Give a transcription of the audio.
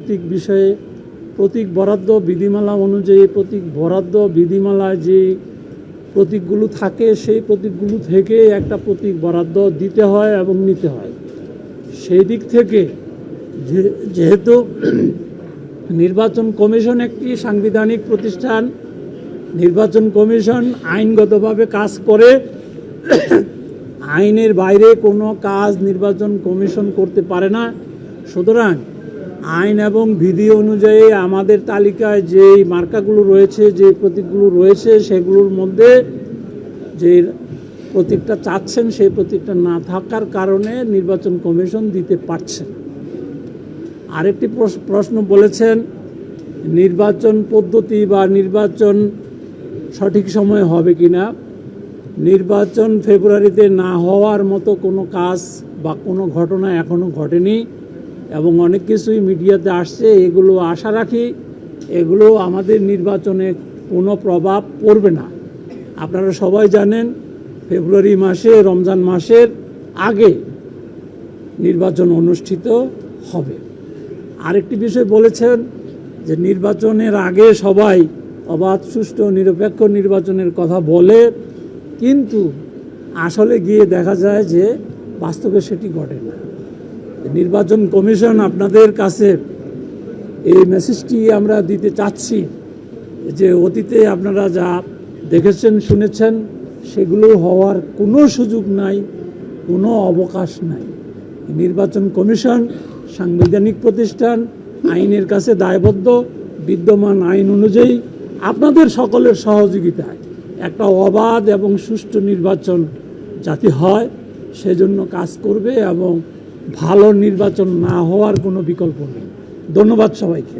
প্রতীক বিষয়ে প্রতীক বরাদ্দ বিধিমালা অনুযায়ী প্রতীক বরাদ্দ বিধিমালায় যে প্রতীকগুলো থাকে, সেই প্রতীকগুলো থেকে একটা প্রতীক বরাদ্দ দিতে হয় এবং নিতে হয়। সেই দিক থেকে যেহেতু নির্বাচন কমিশন একটি সাংবিধানিক প্রতিষ্ঠান, নির্বাচন কমিশন আইনগতভাবে কাজ করে, আইনের বাইরে কোনো কাজ নির্বাচন কমিশন করতে পারে না। সুতরাং আইন এবং বিধি অনুযায়ী আমাদের তালিকায় যে মার্কাগুলো রয়েছে যে প্রতীকগুলো রয়েছে, সেগুলোর মধ্যে যে প্রতীকটা চাচ্ছেন, সেই প্রতীকটা না থাকার কারণে নির্বাচন কমিশন দিতে পারছে আরেকটি প্রশ- প্রশ্ন বলেছেন, নির্বাচন পদ্ধতি বা নির্বাচন সঠিক সময়ে হবে কিনা নির্বাচন ফেব্রুয়ারিতে না হওয়ার মতো কোনো কাজ বা কোনো ঘটনা এখনও ঘটেনি। এবং অনেক কিছুই মিডিয়াতে আসছে, এগুলো আশা রাখি এগুলো আমাদের নির্বাচনে কোনো প্রভাব পড়বে না। আপনারা সবাই জানেন, ফেব্রুয়ারি মাসে, রমজান মাসের আগে নির্বাচন অনুষ্ঠিত হবে। আরেকটি বিষয় বলেছেন যে নির্বাচনের আগে সবাই অবাধ, সুষ্ঠু, নিরপেক্ষ নির্বাচনের কথা বলে, কিন্তু আসলে গিয়ে দেখা যায় যে বাস্তবে সেটি ঘটে না। নির্বাচন কমিশন আপনাদের কাছে এই মেসেজটি আমরা দিতে চাচ্ছি যে অতীতে আপনারা যা দেখেছেন, শুনেছেন, সেগুলো হওয়ার কোনো সুযোগ নাই, কোনো অবকাশ নাই। নির্বাচন কমিশন, সাংবিধানিক প্রতিষ্ঠান, আইনের কাছে দায়বদ্ধ, বিদ্যমান আইন অনুযায়ী আপনাদের সকলের সহযোগিতায় একটা অবাধ এবং সুষ্ঠু নির্বাচন যাতে হয়, সেজন্য কাজ করবে এবং ভালো নির্বাচন না হওয়ার কোনো বিকল্প নেই। ধন্যবাদ সবাইকে।